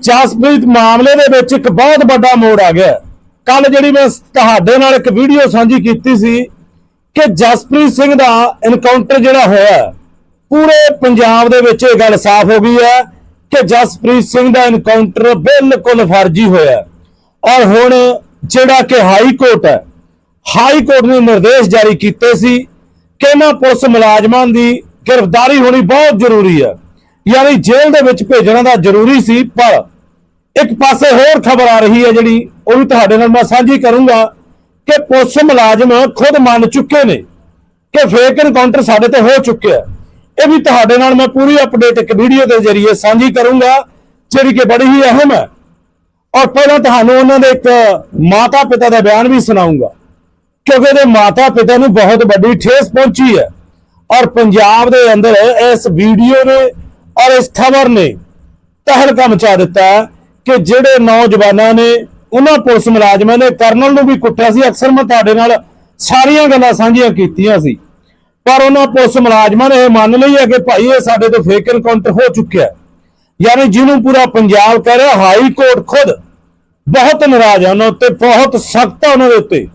ਜਸਪ੍ਰੀਤ ਮਾਮਲੇ ਦੇ ਵਿੱਚ ਇੱਕ ਬਹੁਤ ਵੱਡਾ ਮੋੜ ਆ ਗਿਆ। ਕੱਲ ਜਿਹੜੀ ਮੈਂ ਤੁਹਾਡੇ ਨਾਲ ਇੱਕ ਵੀਡੀਓ ਸਾਂਝੀ ਕੀਤੀ ਸੀ ਕਿ ਜਸਪ੍ਰੀਤ ਸਿੰਘ ਦਾ ਐਨਕਾਊਂਟਰ ਜਿਹੜਾ ਹੋਇਆ, ਪੂਰੇ ਪੰਜਾਬ ਦੇ ਵਿੱਚ ਇਹ ਗੱਲ ਸਾਫ਼ ਹੋ ਗਈ ਹੈ ਕਿ ਜਸਪ੍ਰੀਤ ਸਿੰਘ ਦਾ ਐਨਕਾਊਂਟਰ ਬਿਲਕੁਲ ਫਰਜ਼ੀ ਹੋਇਆ। ਔਰ ਹੁਣ ਜਿਹੜਾ ਕਿ ਹਾਈ ਕੋਰਟ ਹੈ, ਹਾਈ ਕੋਰਟ ਨੇ ਨਿਰਦੇਸ਼ ਜਾਰੀ ਕੀਤੇ ਸੀ ਕਿ ਇਹਨਾਂ ਪੁਲਿਸ ਮੁਲਾਜ਼ਮਾਂ ਦੀ ਗ੍ਰਿਫਤਾਰੀ ਹੋਣੀ ਬਹੁਤ ਜ਼ਰੂਰੀ ਹੈ। ਯਾਨੀ ਜੇਲ੍ਹ ਦੇ ਵਿੱਚ ਭੇਜਣਾ ਦਾ ਜ਼ਰੂਰੀ ਸੀ, ਪਰ ਇੱਕ ਪਾਸੇ ਹੋਰ ਖਬਰ ਆ ਰਹੀ ਹੈ ਜਿਹੜੀ, ਉਹ ਵੀ ਤੁਹਾਡੇ ਨਾਲ ਮੈਂ ਸਾਂਝੀ ਕਰੂੰਗਾ ਕਿ ਪੁਲਿਸ ਮੁਲਾਜ਼ਮ ਖੁਦ ਮੰਨ ਚੁੱਕੇ ਨੇ ਕਿ ਫੇਕ ਐਨਕਾਊਂਟਰ ਸਾਡੇ ਤੇ ਹੋ ਚੁੱਕਿਆ ਇਹ ਵੀ ਤੁਹਾਡੇ ਨਾਲ ਮੈਂ ਪੂਰੀ ਅਪਡੇਟ ਇੱਕ ਵੀਡੀਓ ਦੇ ਜ਼ਰੀਏ ਸਾਂਝੀ ਕਰੂੰਗਾ, ਜਿਹੜੀ ਕਿ ਬੜੀ ਹੀ ਅਹਿਮ ਹੈ। ਔਰ ਪਹਿਲਾਂ ਤੁਹਾਨੂੰ ਉਹਨਾਂ ਦੇ ਇੱਕ ਮਾਤਾ ਪਿਤਾ ਦਾ ਬਿਆਨ ਵੀ ਸੁਣਾਉਂਗਾ, ਕਿਉਂਕਿ ਉਹਦੇ ਮਾਤਾ ਪਿਤਾ ਨੂੰ ਬਹੁਤ ਵੱਡੀ ਠੇਸ ਪਹੁੰਚੀ ਹੈ। ਔਰ ਪੰਜਾਬ ਦੇ ਅੰਦਰ ਇਸ ਵੀਡੀਓ ਨੇ ਔਰ ਇਸ ਖਬਰ ਨੇ ਤਹਿਲਕਾ ਮਚਾ ਦਿੱਤਾ ਕਿ ਜਿਹੜੇ ਨੌਜਵਾਨਾਂ ਨੇ, ਉਹਨਾਂ ਪੁਲਿਸ ਮੁਲਾਜ਼ਮਾਂ ਨੇ ਕਰਨਲ ਨੂੰ ਵੀ ਕੁੱਟਿਆ ਸੀ। ਅਕਸਰ ਮੈਂ ਤੁਹਾਡੇ ਨਾਲ ਸਾਰੀਆਂ ਗੱਲਾਂ ਸਾਂਝੀਆਂ ਕੀਤੀਆਂ ਸੀ। ਪਰ ਉਹਨਾਂ ਪੁਲਿਸ ਮੁਲਾਜ਼ਮਾਂ ਨੇ ਇਹ ਮੰਨ ਲਈ ਹੈ ਕਿ ਭਾਈ ਇਹ ਸਾਡੇ ਤੋਂ ਫੇਕ ਇਨਕਾਊਂਟਰ ਹੋ ਚੁੱਕਿਆ ਯਾਨੀ ਜਿਹਨੂੰ ਪੂਰਾ ਪੰਜਾਬ ਕਹਿ ਰਿਹਾ, ਹਾਈ ਕੋਰਟ ਖੁਦ ਬਹੁਤ ਨਾਰਾਜ਼ ਹੈ ਉਹਨਾਂ ਉੱਤੇ, ਬਹੁਤ ਸਖਤ ਹੈ ਉਹਨਾਂ ਦੇ ਉੱਤੇ।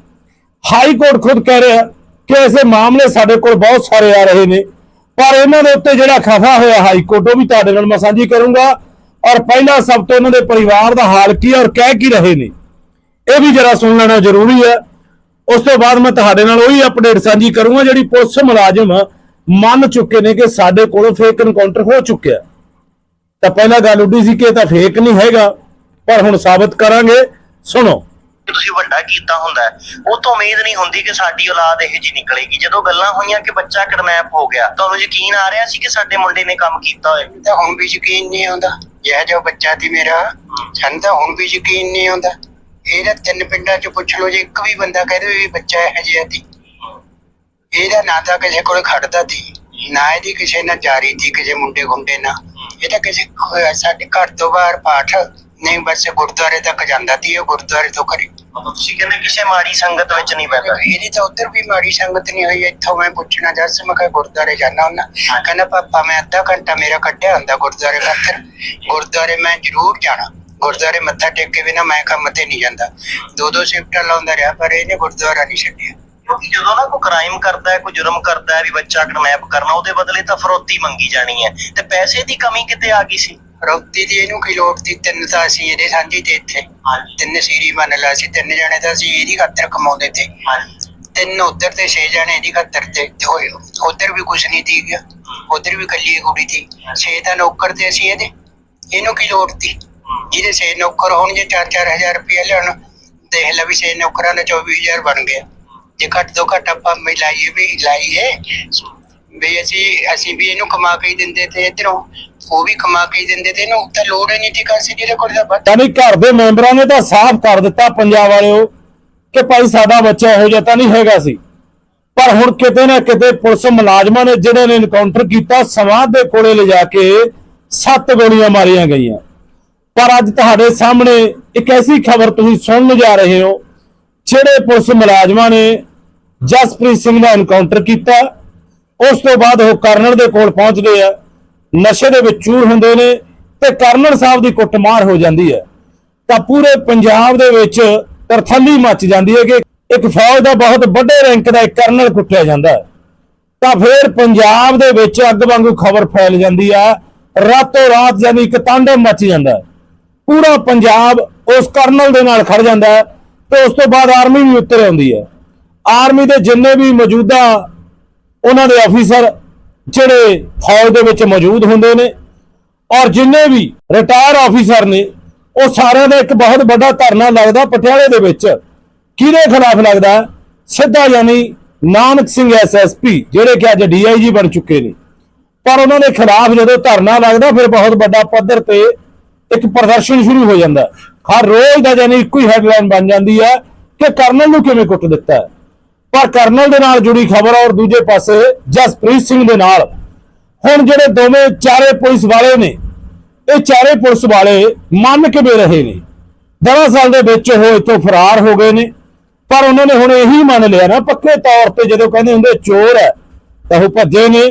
ਹਾਈ ਕੋਰਟ ਖੁਦ ਕਹਿ ਰਿਹਾ ਕਿ ਐਸੇ ਮਾਮਲੇ ਸਾਡੇ ਕੋਲ ਬਹੁਤ ਸਾਰੇ ਆ ਰਹੇ ਨੇ। ਪਰ ਇਹਨਾਂ ਦੇ ਉੱਤੇ ਜਿਹੜਾ ਖਫਾ ਹੋਇਆ ਹਾਈ ਕੋਰਟ, ਉਹ ਵੀ ਤੁਹਾਡੇ ਨਾਲ ਮੈਂ ਸਾਂਝੀ ਕਰੂੰਗਾ। ਔਰ ਪਹਿਲਾਂ ਸਭ ਤੋਂ ਇਹਨਾਂ ਦੇ ਪਰਿਵਾਰ ਦਾ ਹਾਲ ਕੀ ਹੈ ਔਰ ਕਹਿ ਕੀ ਰਹੇ ਨੇ? ਇਹ ਵੀ ਜਰਾ ਸੁਣ ਲੈਣਾ ਜ਼ਰੂਰੀ ਹੈ। ਉਸ ਤੋਂ ਬਾਅਦ ਮੈਂ ਤੁਹਾਡੇ ਨਾਲ ਉਹੀ ਅਪਡੇਟ ਸਾਂਝੀ ਕਰੂੰਗਾ ਜਿਹੜੀ ਪੁਲਿਸ ਮੁਲਾਜ਼ਮ ਮੰਨ ਚੁੱਕੇ ਨੇ ਕਿ ਸਾਡੇ ਕੋਲ ਫੇਕ ਇਨਕਾਊਂਟਰ ਹੋ ਚੁੱਕਿਆ ਤਾਂ ਪਹਿਲਾਂ ਗੱਲ ਉੱਡੀ ਸੀ ਕਿ ਇਹ ਤਾਂ ਫੇਕ ਨਹੀਂ ਹੈਗਾ, ਪਰ ਹੁਣ ਸਾਬਤ ਕਰਾਂਗੇ। ਸੁਣੋ। ਤੁਸੀਂ ਵੱਡਾ ਕੀਤਾ ਹੁੰਦਾ ਉਹ ਤੋਂ ਉਮੀਦ ਨਹੀਂ ਹੁੰਦੀ ਕਿ ਸਾਡੀ ਔਲਾਦ ਇਹੋ ਜੀ ਨਿਕਲੇਗੀ। ਜਦੋਂ ਗੱਲਾਂ ਹੋਈਆਂ ਕਿ ਬੱਚਾ ਕਿਡਨੈਪ ਹੋ ਗਿਆ ਤੁਹਾਨੂੰ ਯਕੀਨ ਆ ਰਿਹਾ ਸੀ ਕਿ ਸਾਡੇ ਮੁੰਡੇ ਨੇ ਕੰਮ ਕੀਤਾ ਹੋਏ ਤਾਂ ਹੁਣ ਵੀ ਯਕੀਨ ਨਹੀਂ ਆਉਂਦਾ। ਇਹ ਜੋ ਬੱਚਾ ਸੀ ਮੇਰਾ ਸਾਨੂੰ ਤਾਂ ਹੁਣ ਵੀ ਯਕੀਨ ਨਹੀਂ ਆਉਂਦਾ। ਇਹਦਾ ਤਿੰਨ ਪਿੰਡਾਂ ਚ ਪੁੱਛ ਲਓ ਜੇ ਇੱਕ ਵੀ ਬੰਦਾ ਕਹਿ ਵੀ ਬੱਚਾ ਇਹ ਜਿਹਾ ਸੀ। ਇਹਦਾ ਨਾ ਤਾਂ ਕਿਸੇ ਕੋਲ ਖੜਦਾ ਸੀ ਨਾ ਇਹਦੀ ਕਿਸੇ ਨਾਲ ਜਾਰੀ ਸੀ ਕਿਸੇ ਮੁੰਡੇ ਗੁੰਡੇ ਨਾਲ। ਇਹ ਤਾਂ ਕਿਸੇ ਸਾਡੇ ਘਰ ਤੋਂ ਬਾਹਰ ਪਾਠ ਨਹੀਂ ਬਸ ਗੁਰਦੁਆਰੇ ਤੱਕ ਜਾਂਦਾ ਸੀ ਇਹ ਗੁਰਦੁਆਰੇ ਤੋਂ ਕਰੀ ਮਤਲਬ ਤੁਸੀਂ ਕਹਿੰਦੇ ਕਿਸੇ ਮਾੜੀ ਸੰਗਤ ਵਿੱਚ ਨਹੀਂ ਪੈਂਦਾ ਇਹਦੀ ਤਾਂ ਉੱਧਰ ਵੀ ਮਾੜੀ ਸੰਗਤ ਨਹੀਂ ਹੋਈ ਇੱਥੋਂ ਮੈਂ ਪੁੱਛਣਾ ਜੱਸ ਮੈਂ ਕਿਹਾ ਗੁਰਦੁਆਰੇ ਜਾਣਾ ਹੁੰਦਾ। ਕਹਿੰਦਾ ਪਾਪਾ ਮੈਂ ਅੱਧਾ ਘੰਟਾ ਮੇਰਾ ਕੱਢਿਆ ਹੁੰਦਾ ਗੁਰਦੁਆਰੇ ਖਾਤਰ ਗੁਰਦੁਆਰੇ ਮੈਂ ਜ਼ਰੂਰ ਜਾਣਾ। ਗੁਰਦੁਆਰੇ ਮੱਥਾ ਟੇਕ ਕੇ ਬਿਨਾ ਮੈਂ ਕੰਮ ਤੇ ਨਹੀਂ ਜਾਂਦਾ। ਦੋ ਦੋ ਸ਼ਿਫਟਾਂ ਲਾਉਂਦਾ ਰਿਹਾ ਪਰ ਇਹਨੇ ਗੁਰਦੁਆਰਾ ਨਹੀਂ ਛੱਡਿਆ। ਕਿਉਂਕਿ ਜਦੋਂ ਨਾ ਕੋਈ ਕ੍ਰਾਈਮ ਕਰਦਾ ਹੈ ਕੋਈ ਜੁਰਮ ਕਰਦਾ ਹੈ ਵੀ ਬੱਚਾ ਕਿਡਨੈਪ ਕਰਨਾ ਉਹਦੇ ਬਦਲੇ ਤਾਂ ਫਰੋਤੀ ਮੰਗੀ ਜਾਣੀ ਹੈ। ਤੇ ਪੈਸੇ ਦੀ ਕਮੀ ਕਿਤੇ ਆ ਗਈ ਸੀ? ਰੌਤੀ ਦੀ ਇਹਨੂੰ ਕੀ ਲੋੜ ਸੀ ਤਿੰਨ ਤਾਂ ਅਸੀਂ ਇਹਦੇ ਸਾਂਝੀ ਤੇ ਇੱਥੇ ਤਿੰਨ ਸੀਰੀ ਮੰਨ ਲਾ ਸੀ ਤਿੰਨ ਜਣੇ ਤਾਂ ਅਸੀਂ ਇਹਦੀ ਖਾਤਰ ਕਮਾਉਂਦੇ ਤੇ। ਤਿੰਨ ਉੱਧਰ ਤੇ ਛੇ ਜਣੇ ਇਹਦੀ ਖਾਤਰ ਤੇ। ਹੋਏ ਉੱਧਰ ਵੀ ਕੁਛ ਨਹੀਂ ਦੀ ਗਿਆ ਉੱਧਰ ਵੀ ਕੱਲੀ ਕੁੜੀ ਸੀ। ਛੇ ਤਾਂ ਨੌਕਰ ਤੇ ਅਸੀਂ ਇਹਦੇ ਇਹਨੂੰ ਕੀ ਲੋੜ ਸੀ? ਜਿਹਦੇ ਛੇ ਨੌਕਰ ਹੋਣ ਜੇ 4-4000 ਰੁਪਏ ਲੈਣ ਦੇਖ ਲੈ ਵੀ ਛੇ ਨੌਕਰਾਂ ਦਾ 24000 ਬਣ ਗਿਆ। ਜੇ ਘੱਟ ਤੋਂ ਘੱਟ ਆਪਾਂ ਮਿਲਾਈਏ ਵੀ ਲਾਈਏ ਵੀ ਅਸੀਂ ਅਸੀਂ ਵੀ ਇਹਨੂੰ ਕਮਾ ਕੇ ਹੀ ਦਿੰਦੇ ਤੇ ਇਧਰੋਂ ਉਹ ਵੀ ਕਮਾ ਕੇ ਹੀ ਦਿੰਦੇ ਤੇ ਇਹਨੂੰ ਤਾਂ ਲੋੜ ਹੀ ਨਹੀਂ ਸੀ ਕਾਸੀ ਜਿਹਦੇ ਕੋਲ ਤਾਂ ਵੱਧ ਘਰ ਦੇ ਮੈਂਬਰਾਂ ਨੇ ਤਾਂ ਸਾਫ਼ ਕਰ ਦਿੱਤਾ ਪੰਜਾਬ ਵਾਲਿਓ ਕਿ ਭਾਈ ਸਾਡਾ ਬੱਚਾ ਇਹੋ ਜਿਹਾ ਤਾਂ ਨਹੀਂ ਹੈਗਾ ਸੀ। ਪਰ ਹੁਣ ਕਿਤੇ ਨਾ ਕਿਤੇ ਪੁਲਿਸ ਮੁਲਾਜ਼ਮਾਂ ਨੇ ਜਿਹੜੇ ਨੇ ਐਨਕਾਊਂਟਰ ਕੀਤਾ, ਸਮਾਧ ਦੇ ਕੋਲੇ ਲਿਜਾ ਕੇ ਸੱਤ ਗੋਲੀਆਂ ਮਾਰੀਆਂ ਗਈਆਂ। ਪਰ ਅੱਜ ਤੁਹਾਡੇ ਸਾਹਮਣੇ ਇੱਕ ਐਸੀ ਖਬਰ ਤੁਸੀਂ ਸੁਣਨ ਜਾ ਰਹੇ ਹੋ, ਜਿਹੜੇ ਪੁਲਿਸ ਮੁਲਾਜ਼ਮਾਂ ਨੇ ਜਸਪ੍ਰੀਤ ਸਿੰਘ ਦਾ ਇਨਕਾਊਂਟਰ ਕੀਤਾ, ਉਸ ਤੋਂ ਬਾਅਦ ਉਹ ਕਰਨਲ ਦੇ ਕੋਲ ਪਹੁੰਚਦੇ ਆ। ਨਸ਼ੇ ਦੇ ਵਿੱਚ ਚੂਰ ਹੁੰਦੇ ਨੇ ਤੇ ਕਰਨਲ ਸਾਹਿਬ ਦੀ ਕੁੱਟਮਾਰ ਹੋ ਜਾਂਦੀ ਹੈ। ਤਾਂ ਪੂਰੇ ਪੰਜਾਬ ਦੇ ਵਿੱਚ ਤਰਥੱਲੀ ਮੱਚ ਜਾਂਦੀ ਹੈ ਕਿ ਇੱਕ ਫੌਜ ਦਾ ਬਹੁਤ ਵੱਡੇ ਰੈਂਕ ਦਾ ਇੱਕ ਕਰਨਲ ਕੁੱਟਿਆ ਜਾਂਦਾ ਹੈ। ਤਾਂ ਫਿਰ ਪੰਜਾਬ ਦੇ ਵਿੱਚ ਅੱਗ ਵਾਂਗੂ ਖਬਰ ਫੈਲ ਜਾਂਦੀ ਆ ਰਾਤੋਂ ਰਾਤ ਯਾਨੀ ਇੱਕ ਤਾਂਡਵ ਮੱਚ ਜਾਂਦਾ ਪੂਰਾ ਪੰਜਾਬ ਉਸ ਕਰਨਲ ਦੇ ਨਾਲ ਖੜ ਜਾਂਦਾ ਹੈ ਤੇ ਉਸ ਤੋਂ ਬਾਅਦ ਆਰਮੀ ਵੀ ਉੱਤਰ ਆਉਂਦੀ ਹੈ। ਆਰਮੀ ਦੇ ਜਿੰਨੇ ਵੀ ਮੌਜੂਦਾ ਉਹਨਾਂ ਦੇ ਅਫੀਸਰ ਜਿਹੜੇ ਫੌਜ ਦੇ ਵਿੱਚ ਮੌਜੂਦ ਹੁੰਦੇ ਨੇ ਔਰ ਜਿੰਨੇ ਵੀ ਰਿਟਾਇਰ ਆਫੀਸਰ ਨੇ, ਉਹ ਸਾਰਿਆਂ ਦਾ ਇੱਕ ਬਹੁਤ ਵੱਡਾ ਧਰਨਾ ਲੱਗਦਾ ਪਟਿਆਲੇ ਦੇ ਵਿੱਚ। ਕਿਹਦੇ ਖਿਲਾਫ ਲੱਗਦਾ? ਸਿੱਧਾ ਯਾਨੀ ਨਾਨਕ ਸਿੰਘ ਐਸਐਸਪੀ ਜਿਹੜੇ ਕਿ ਅੱਜ ਡੀਆਈਜੀ ਬਣ ਚੁੱਕੇ ਨੇ। ਪਰ ਉਹਨਾਂ ਦੇ ਖਿਲਾਫ ਜਦੋਂ ਧਰਨਾ ਲੱਗਦਾ, ਫਿਰ ਬਹੁਤ ਵੱਡਾ ਪੱਧਰ ਤੇ ਇੱਕ ਪ੍ਰਦਰਸ਼ਨ ਸ਼ੁਰੂ ਹੋ ਜਾਂਦਾ। ਹਰ ਰੋਜ਼ ਦਾ ਯਾਨੀ ਇੱਕੋ ਹੀ ਹੈਡਲਾਈਨ ਬਣ ਜਾਂਦੀ ਹੈ ਕਿ ਕਰਨਲ ਨੂੰ ਕਿਵੇਂ ਕੁੱਟ ਦਿੱਤਾ ਹੈ? ਪਰ ਕਰਨਲ ਦੇ ਨਾਲ ਜੁੜੀ ਖਬਰ ਔਰ ਦੂਜੇ ਪਾਸੇ ਜਸਪ੍ਰੀਤ ਸਿੰਘ ਦੇ ਨਾਲ। ਹੁਣ ਜਿਹੜੇ ਦੋਵੇਂ ਚਾਰੇ ਪੁਲਿਸ ਵਾਲੇ ਨੇ, ਇਹ ਚਾਰੇ ਪੁਲਿਸ ਵਾਲੇ ਮੰਨ ਕਿਵੇਂ ਰਹੇ ਨੇ? ਦਰਅਸਲ ਦੇ ਵਿੱਚ ਉਹ ਇੱਥੋਂ ਫਰਾਰ ਹੋ ਗਏ ਨੇ, ਪਰ ਉਹਨਾਂ ਨੇ ਹੁਣ ਇਹੀ ਮੰਨ ਲਿਆ ਨਾ, ਪੱਕੇ ਤੌਰ ਤੇ ਜਦੋਂ ਕਹਿੰਦੇ ਹੁੰਦੇ ਚੋਰ ਹੈ, ਤਾਂ ਉਹ ਭੱਜੇ ਨੇ।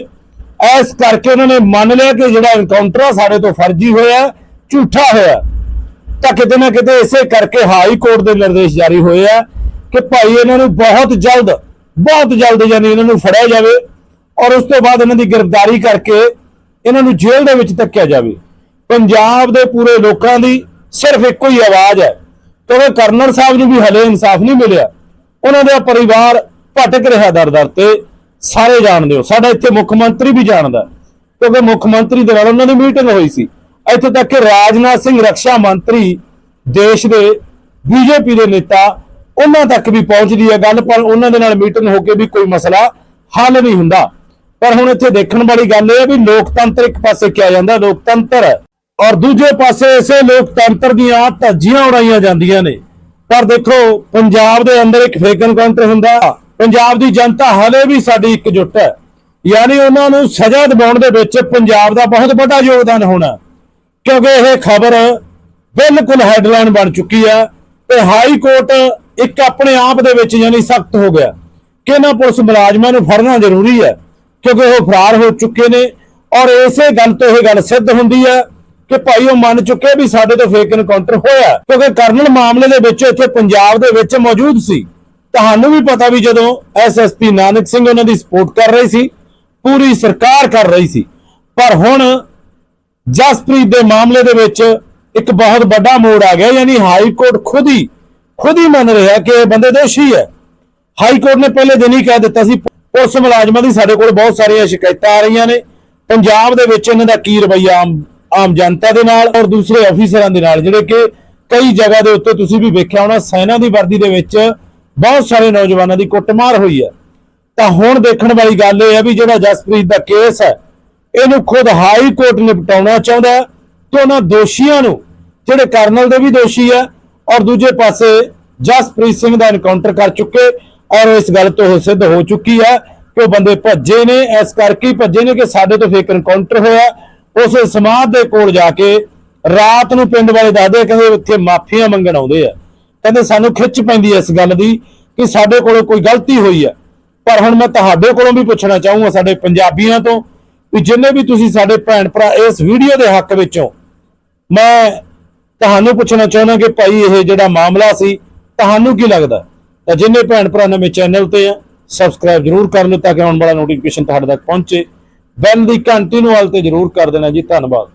ਇਸ ਕਰਕੇ ਉਹਨਾਂ ਨੇ ਮੰਨ ਲਿਆ ਕਿ ਜਿਹੜਾ ਐਨਕਾਊਂਟਰ ਆ, ਸਾਡੇ ਤੋਂ ਫਰਜ਼ੀ ਹੋਇਆ, ਝੂਠਾ ਹੋਇਆ। ਤਾਂ ਕਿਤੇ ਨਾ ਕਿਤੇ ਇਸੇ ਕਰਕੇ ਹਾਈ ਕੋਰਟ ਦੇ ਨਿਰਦੇਸ਼ ਜਾਰੀ ਹੋਏ ਆ ਕਿ ਭਾਈ ਇਹਨਾਂ ਨੂੰ ਬਹੁਤ ਜਲਦ ਬਹੁਤ ਜਲਦ ਯਾਨੀ ਇਹਨਾਂ ਨੂੰ ਫੜਿਆ ਜਾਵੇ ਔਰ ਉਸ ਤੋਂ ਬਾਅਦ ਇਹਨਾਂ ਦੀ ਗ੍ਰਿਫਤਾਰੀ ਕਰਕੇ ਇਹਨਾਂ ਨੂੰ ਜੇਲ੍ਹ ਦੇ ਵਿੱਚ ਧੱਕਿਆ ਜਾਵੇ। ਪੰਜਾਬ ਦੇ ਪੂਰੇ ਲੋਕਾਂ ਦੀ ਸਿਰਫ ਇੱਕੋ ਹੀ ਆਵਾਜ਼ ਹੈ ਕਿਉਂਕਿ ਕਰਨਲ ਸਾਹਿਬ ਨੂੰ ਵੀ ਹਲੇ ਇਨਸਾਫ ਨਹੀਂ ਮਿਲਿਆ। ਉਹਨਾਂ ਦਾ ਪਰਿਵਾਰ ਭਟਕ ਰਿਹਾ ਦਰ-ਦਰ ਤੇ, ਸਾਰੇ ਜਾਣਦੇ ਹੋ। ਸਾਡਾ ਇੱਥੇ ਮੁੱਖ ਮੰਤਰੀ ਵੀ ਜਾਣਦਾ ਕਿਉਂਕਿ ਮੁੱਖ ਮੰਤਰੀ ਦੇ ਨਾਲ ਉਹਨਾਂ ਦੀ ਮੀਟਿੰਗ ਹੋਈ ਸੀ। ਇੱਥੋਂ ਤੱਕ ਕਿ ਰਾਜਨਾਥ ਸਿੰਘ ਰੱਖਿਆ ਮੰਤਰੀ ਦੇਸ਼ ਦੇ ਬੀਜੇਪੀ ਦੇ ਨੇਤਾ ਉਹਨਾਂ ਤੱਕ ਵੀ ਪਹੁੰਚਦੀ ਹੈ ਗੱਲ, ਪਰ ਉਹਨਾਂ ਦੇ ਨਾਲ ਮੀਟਿੰਗ ਹੋ ਕੇ ਵੀ ਕੋਈ ਮਸਲਾ ਹੱਲ ਨਹੀਂ ਹੁੰਦਾ। ਪਰ ਹੁਣ ਇੱਥੇ ਦੇਖਣ ਵਾਲੀ ਗੱਲ ਇਹ ਹੈ ਵੀ ਲੋਕਤੰਤਰ ਇੱਕ ਪਾਸੇ ਕਿਹਾ ਜਾਂਦਾ, ਲੋਕਤੰਤਰ, ਔਰ ਦੂਜੇ ਪਾਸੇ ਇਸੇ ਲੋਕਤੰਤਰ ਦੀਆਂ ਧੱਜੀਆਂ ਉਡਾਈਆਂ ਜਾਂਦੀਆਂ ਨੇ। ਪਰ ਦੇਖੋ, ਪੰਜਾਬ ਦੇ ਅੰਦਰ ਇੱਕ ਫੇਕ ਐਨਕਾਊਂਟਰ ਹੁੰਦਾ। ਪੰਜਾਬ ਦੀ ਜਨਤਾ ਹਲੇ ਵੀ ਸਾਡੀ ਇਕਜੁੱਟ ਹੈ। ਯਾਨੀ ਉਹਨਾਂ ਨੂੰ ਸਜ਼ਾ ਦਿਵਾਉਣ ਦੇ ਵਿੱਚ ਪੰਜਾਬ ਦਾ ਬਹੁਤ ਵੱਡਾ ਯੋਗਦਾਨ ਹੋਣਾ ਕਿਉਂਕਿ ਇਹ ਖਬਰ ਬਿਲਕੁਲ ਹੈਡਲਾਈਨ ਬਣ ਚੁੱਕੀ ਹੈ ਤੇ ਹਾਈ ਕੋਰਟ ਇੱਕ ਆਪਣੇ ਆਪ ਦੇ ਵਿੱਚ ਯਾਨੀ ਸਖਤ ਹੋ ਗਿਆ ਕਿ ਇਹਨਾਂ ਪੁਲਿਸ ਮੁਲਾਜ਼ਮਾਂ ਨੂੰ ਫੜਨਾ ਜ਼ਰੂਰੀ ਹੈ, ਕਿਉਂਕਿ ਉਹ ਫਰਾਰ ਹੋ ਚੁੱਕੇ ਨੇ ਔਰ ਇਸੇ ਗੱਲ ਤੋਂ ਇਹ ਗੱਲ ਸਿੱਧ ਹੁੰਦੀ ਹੈ ਕਿ ਭਾਈ ਉਹ ਮੰਨ ਚੁੱਕੇ ਵੀ ਸਾਡੇ ਤੋਂ ਫੇਕ ਇਨਕਾਊਂਟਰ ਹੋਇਆ ਕਿਉਂਕਿ ਕਰਨਲ ਮਾਮਲੇ ਦੇ ਵਿੱਚ ਇੱਥੇ ਪੰਜਾਬ ਦੇ ਵਿੱਚ ਮੌਜੂਦ ਸੀ। ਤੁਹਾਨੂੰ ਵੀ ਪਤਾ ਵੀ ਜਦੋਂ ਐਸਐਸਪੀ ਨਾਨਕ ਸਿੰਘ ਉਹਨਾਂ ਦੀ ਸਪੋਰਟ ਕਰ ਰਹੀ ਸੀ, ਪੂਰੀ ਸਰਕਾਰ ਕਰ ਰਹੀ ਸੀ। ਪਰ ਹੁਣ ਜਸਪ੍ਰੀਤ ਦੇ ਮਾਮਲੇ ਦੇ ਵਿੱਚ ਇੱਕ ਬਹੁਤ ਵੱਡਾ ਮੋੜ ਆ ਗਿਆ, ਯਾਨੀ ਹਾਈ ਕੋਰਟ ਖੁਦ ਹੀ ਖੁਦ ਹੀ ਮੰਨ ਰਿਹਾ ਕਿ ਇਹ ਬੰਦੇ ਦੋਸ਼ੀ ਹੈ। ਹਾਈ ਕੋਰਟ ਨੇ ਪਹਿਲੇ ਦਿਨ ਹੀ ਕਹਿ ਦਿੱਤਾ ਸੀ, ਪੁਲਿਸ ਮੁਲਾਜ਼ਮਾਂ ਦੀ ਸਾਡੇ ਕੋਲ ਬਹੁਤ ਸਾਰੀਆਂ ਸ਼ਿਕਾਇਤਾਂ ਆ ਰਹੀਆਂ ਨੇ। ਪੰਜਾਬ ਦੇ ਵਿੱਚ ਇਹਨਾਂ ਦਾ ਕੀ ਰਵੱਈਆ ਆਮ ਆਮ ਜਨਤਾ ਦੇ ਨਾਲ ਔਰ ਦੂਸਰੇ ਅਫੀਸਰਾਂ ਦੇ ਨਾਲ, ਜਿਹੜੇ ਕਿ ਕਈ ਜਗ੍ਹਾ ਦੇ ਉੱਤੇ ਤੁਸੀਂ ਵੀ ਵੇਖਿਆ ਹੋਣਾ, ਸੈਨਾ ਦੀ ਵਰਦੀ ਦੇ ਵਿੱਚ ਬਹੁਤ ਸਾਰੇ ਨੌਜਵਾਨਾਂ ਦੀ ਕੁੱਟਮਾਰ ਹੋਈ ਹੈ। ਤਾਂ ਹੁਣ ਦੇਖਣ ਵਾਲੀ ਗੱਲ ਇਹ ਹੈ ਵੀ ਜਿਹੜਾ ਜਸਪ੍ਰੀਤ ਦਾ ਕੇਸ ਹੈ, ਇਹਨੂੰ ਖੁਦ ਹਾਈ ਕੋਰਟ ਨਿਪਟਾਉਣਾ ਚਾਹੁੰਦਾ ਤੇ ਉਹਨਾਂ ਦੋਸ਼ੀਆਂ ਨੂੰ, ਜਿਹੜੇ ਕਰਨਲ ਦੇ ਵੀ ਦੋਸ਼ੀ ਹੈ ਔਰ ਦੂਜੇ ਪਾਸੇ ਜਸਪ੍ਰੀਤ ਸਿੰਘ ਦਾ ਐਨਕਾਊਂਟਰ ਕਰ ਚੁੱਕੇ ਔਰ ਇਸ ਗੱਲ ਤੋਂ ਸਿੱਧ ਹੋ ਚੁੱਕੀ ਹੈ ਕਿ ਉਹ ਬੰਦੇ ਭੱਜੇ ਨੇ, ਇਸ ਕਰਕੇ ਭੱਜੇ ਨੇ ਕਿ ਸਾਡੇ ਤੋਂ ਫੇਕ ਐਨਕਾਊਂਟਰ ਹੋਇਆ। ਉਸ ਸਮਾਧ ਦੇ ਕੋਲ ਜਾ ਕੇ ਰਾਤ ਨੂੰ ਪਿੰਡ ਵਾਲੇ ਦੱਸਦੇ ਕਹਿੰਦੇ ਉੱਥੇ ਮਾਫੀਆਂ ਮੰਗਣ ਆਉਂਦੇ ਆ। ਕਹਿੰਦੇ ਸਾਨੂੰ ਖਿੱਚ ਪੈਂਦੀ ਹੈ ਇਸ ਗੱਲ ਦੀ ਕਿ ਸਾਡੇ ਕੋਲੋਂ ਕੋਈ ਗਲਤੀ ਹੋਈ ਹੈ। ਪਰ ਹੁਣ ਮੈਂ ਤੁਹਾਡੇ ਕੋਲੋਂ ਵੀ ਪੁੱਛਣਾ ਚਾਹੂੰਗਾ ਸਾਡੇ ਪੰਜਾਬੀਆਂ ਤੋਂ ਵੀ ਜਿੰਨੇ ਵੀ ਤੁਸੀਂ ਸਾਡੇ ਭੈਣ ਭਰਾ ਇਸ ਵੀਡੀਓ ਦੇ ਹੱਕ ਵਿੱਚੋਂ ਮੈਂ ਤੁਹਾਨੂੰ ਪੁੱਛਣਾ ਚਾਹੁੰਦਾ ਕਿ ਭਾਈ ਇਹ ਜਿਹੜਾ ਮਾਮਲਾ ਸੀ, ਤੁਹਾਨੂੰ ਕੀ ਲੱਗਦਾ? ਤਾਂ ਜਿੰਨੇ ਭੈਣ ਭਰਾ ਨਵੇਂ ਚੈਨਲ ਤੇ ਆ ਸਬਸਕ੍ਰਾਈਬ ਜਰੂਰ ਕਰ ਲਓ ਤਾਂ ਕਿ ਆਉਣ ਵਾਲਾ ਨੋਟੀਫਿਕੇਸ਼ਨ ਤੁਹਾਡੇ ਤੱਕ ਪਹੁੰਚੇ। ਬੈਲ ਦੀ ਘੰਟੀ ਨੂੰ ਹਾਲ ਤੇ ਜਰੂਰ ਕਰ ਦੇਣਾ ਜੀ, ਧੰਨਵਾਦ।